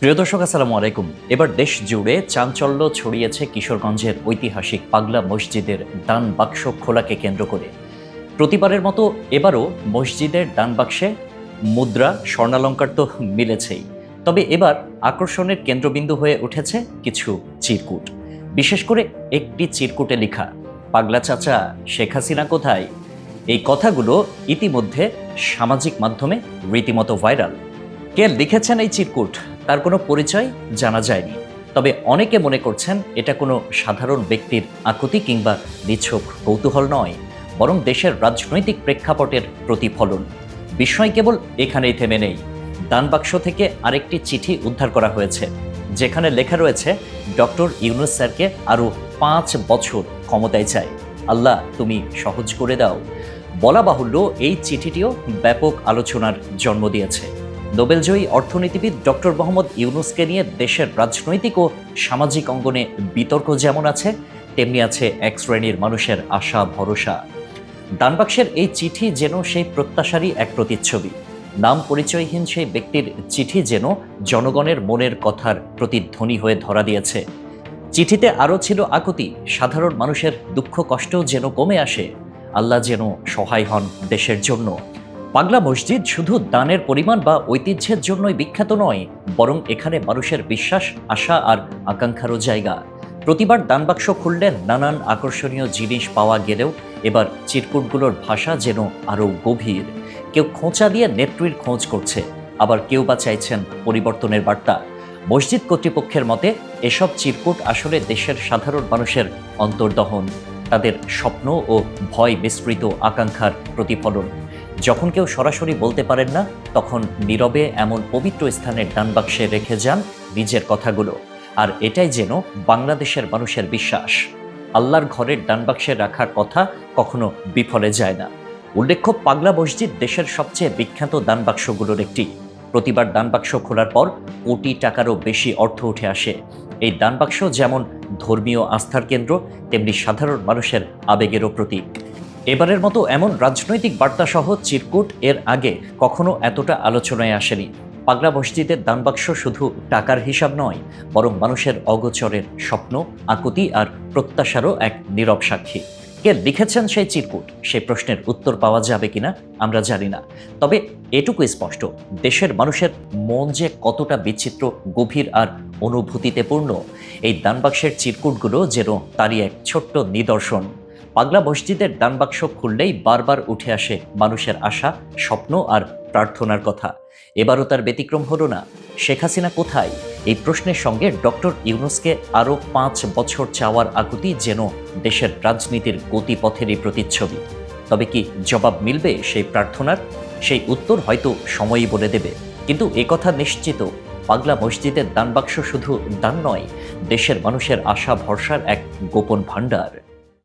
প্রিয় দর্শক, আসসালামু আলাইকুম। এবার দেশ জুড়ে চাঞ্চল্য ছড়িয়েছে কিশোরগঞ্জের ঐতিহাসিক পাগলা মসজিদের দান বাক্স খোলাকে কেন্দ্র করে। প্রতিবারের মতো এবারও মসজিদের ডান বাক্সে মুদ্রা, স্বর্ণালঙ্কার তো মিলেছেই। তবে এবার আকর্ষণের কেন্দ্রবিন্দু হয়ে উঠেছে কিছু চিরকুট। বিশেষ করে একটি চিরকুটে লেখা, পাগলা চাচা, শেখ হাসিনা কোথায়? এই কথাগুলো ইতিমধ্যে সামাজিক মাধ্যমে রীতিমতো ভাইরাল। কে লিখেছেন এই চিরকুট? তার কোনো পরিচয় জানা যায়নি। তবে অনেকে মনে করছেন এটা কোনো সাধারণ ব্যক্তির আকুতি কিংবা নিছক কৌতূহল নয়, বরং দেশের রাজনৈতিক প্রেক্ষাপটের প্রতিফলন। বিষয় কেবল এখানেই থেমে নেই। দানবাক্স থেকে আরেকটি চিঠি উদ্ধার করা হয়েছে, যেখানে লেখা রয়েছে, ডক্টর ইউনুস স্যারকে আরও পাঁচ বছর ক্ষমতায় চাই। আল্লাহ, তুমি সহজ করে দাও। বলা বাহুল্য এই চিঠিটিও ব্যাপক আলোচনার জন্ম দিয়েছে। নোবেলজয়ী অর্থনীতিবিদ ডক্টর মোহাম্মদ ইউনুসকে নিয়ে দেশের রাজনৈতিক ও সামাজিক অঙ্গনে বিতর্ক যেমন আছে, তেমনি আছে এক শ্রেণির মানুষের আশা, ভরসা। দানবাক্সের এই চিঠি যেন সেই প্রত্যাশারই এক প্রতিচ্ছবি। নাম পরিচয়হীন সেই ব্যক্তির চিঠি যেন জনগণের মনের কথার প্রতিধ্বনি হয়ে ধরা দিয়েছে। চিঠিতে আরও ছিল আকুতি, সাধারণ মানুষের দুঃখ কষ্টও যেন কমে আসে, আল্লাহ যেন সহায় হন দেশের জন্য। পাগলা মসজিদ শুধু দানের পরিমাণ বা ঐতিহ্যের জন্যই বিখ্যাত নয়, বরং এখানে মানুষের বিশ্বাস, আশা আর আকাঙ্ক্ষারও জায়গা। প্রতিবার দানবাক্স খুললে নানান আকর্ষণীয় জিনিস পাওয়া গেলেও এবার চিরকুটগুলোর ভাষা যেন আরও গভীর। কেউ খোঁচা দিয়ে নেত্রীর খোঁজ করছে, আবার কেউ বা চাইছেন পরিবর্তনের বার্তা। মসজিদ কর্তৃপক্ষের মতে, এসব চিরকুট আসলে দেশের সাধারণ মানুষের অন্তর্দহন, তাদের স্বপ্ন ও ভয় মিশ্রিত আকাঙ্ক্ষার প্রতিফলন। যখন কেউ সরাসরি বলতে পারেন না, তখন নীরবে এমন পবিত্র স্থানের ডানবাক্সে রেখে যান নিজের কথাগুলো। আর এটাই যেন বাংলাদেশের মানুষের বিশ্বাস। আল্লাহর ঘরের ডানবাক্সে রাখার কথা কখনো বিফলে যায় না। উল্লেখ্য, পাগলা মসজিদ দেশের সবচেয়ে বিখ্যাত দানবাক্সগুলোর একটি। প্রতিবার দানবাক্স খোলার পর কোটি টাকারও বেশি অর্থ উঠে আসে। এই দানবাক্স যেমন ধর্মীয় আস্থার কেন্দ্র, তেমনি সাধারণ মানুষের আবেগেরও প্রতীক। এবারের মতো এমন রাজনৈতিক বার্তাসহ চিরকুট এর আগে কখনো এতটা আলোচনায় আসেনি। পাগলা মসজিদের দানবাক্স শুধু টাকার হিসাব নয়, বরং মানুষের অগোচরের স্বপ্ন, আকুতি আর প্রত্যাশারও এক নীরব সাক্ষী। কে লিখেছেন সেই চিরকুট? সেই প্রশ্নের উত্তর পাওয়া যাবে কিনা আমরা জানি না। তবে এটুকু স্পষ্ট, দেশের মানুষের মন যে কতটা বিচিত্র, গভীর আর অনুভূতিতে পূর্ণ, এই দানবাক্সের চিরকুটগুলো যেন তারই এক ছোট্ট নিদর্শন। পাগলা মসজিদের দানবাক্স খুললেই বারবার উঠে আসে মানুষের আশা, স্বপ্ন আর প্রার্থনার কথা। এবারও তার ব্যতিক্রম হলো না। শেখ হাসিনা কোথায়? এই প্রশ্নের সঙ্গে ডক্টর ইউনুসকে আরও পাঁচ বছর চাওয়ার আকুতি যেন দেশের রাজনীতির গতিপথেরই প্রতিচ্ছবি। তবে কি জবাব মিলবে সেই প্রার্থনার? সেই উত্তর হয়তো সময়ই বলে দেবে। কিন্তু একথা নিশ্চিত, পাগলা মসজিদের দানবাক্স শুধু দান নয়, দেশের মানুষের আশা ভরসার এক গোপন ভাণ্ডার।